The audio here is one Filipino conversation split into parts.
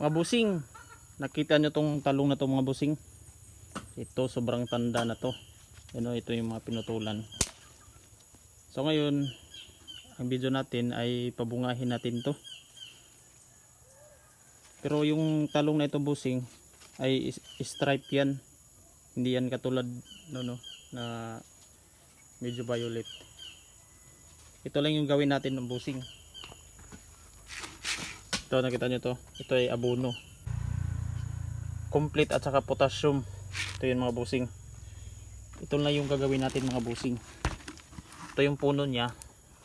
Mga busing, nakita nyo tong talong na to mga busing. Ito sobrang tanda na to. Ano, ito yung mga pinutulan. So ngayon, ang video natin ay pabungahin natin to. Pero yung talong na ito busing ay stripe yan. Hindi yan katulad no, no, na medyo violet. Ito lang yung gawin natin ng busing. Ito nakita nyo to. Ito ay abono. Complete at saka potassium. Ito yung mga busing. Ito lang yung gagawin natin mga busing. Ito yung puno niya.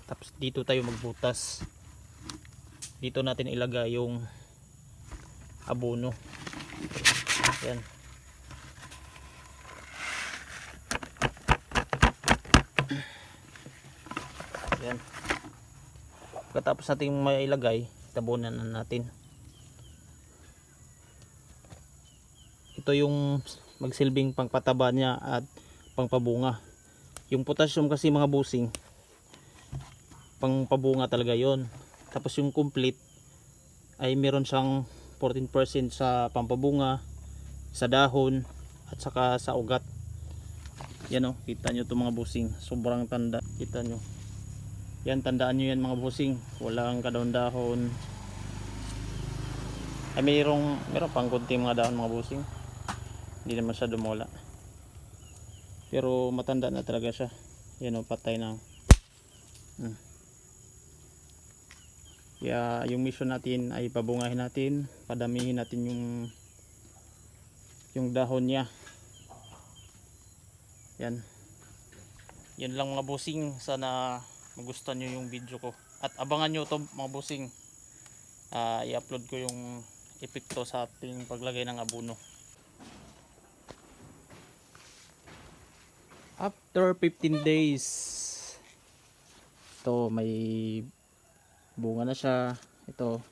Tapos dito tayo magbutas. Dito natin ilagay yung abono. Yan. Yan. Pagkatapos natin mailagay, tabunan na natin. Ito yung magsilbing pangpataba niya at pangpabunga. Yung potassium kasi mga busing, pangpabunga talaga yon. Tapos yung complete ay meron siyang 14% sa pampabunga, sa dahon, at saka sa ugat. Yan o, kita nyo itong mga busing. Sobrang tanda. Kita nyo. Yan, tandaan nyo yan mga busing. Walang kadahon-dahon. Ay, mayroong, mayroong pang kunti mga dahon mga busing. Hindi naman siya dumula. Pero matanda na talaga siya. Yan o, patay na. Hmm. Kaya yung mission natin ay pabungahin natin, padamihin natin yung yung dahon niya. Yan. Yan lang mga busing. Sana magustuhan nyo yung video ko. At abangan nyo to mga busing. Ah, i-upload ko yung epekto sa ating paglagay ng abono. After 15 days, ito may bunga na siya. Ito,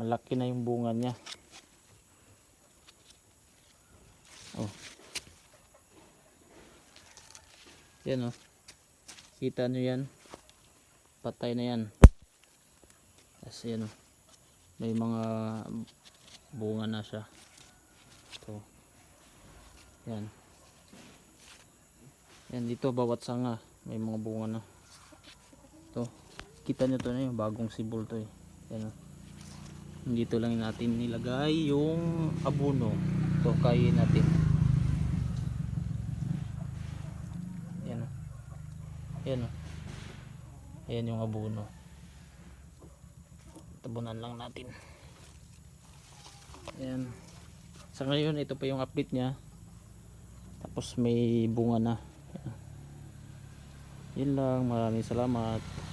malaki na yung bunga niya. Oh. Yan oh. Kita nyo yan. Patay na yan. Tapos yan. May mga bunga na siya. Ito. Yan. Yan dito bawat sanga may mga bunga na. Ito. Kita nyo to na yung bagong sibol to eh. Yan. Dito lang natin nilagay yung abono. Ito kayin natin. Yan oh. Yan oh. Ayan yung abono. Tabunan lang natin. Ayan. Sa ngayon, ito pa yung update niya. Tapos may bunga na. Ayan. Yun lang. Maraming salamat.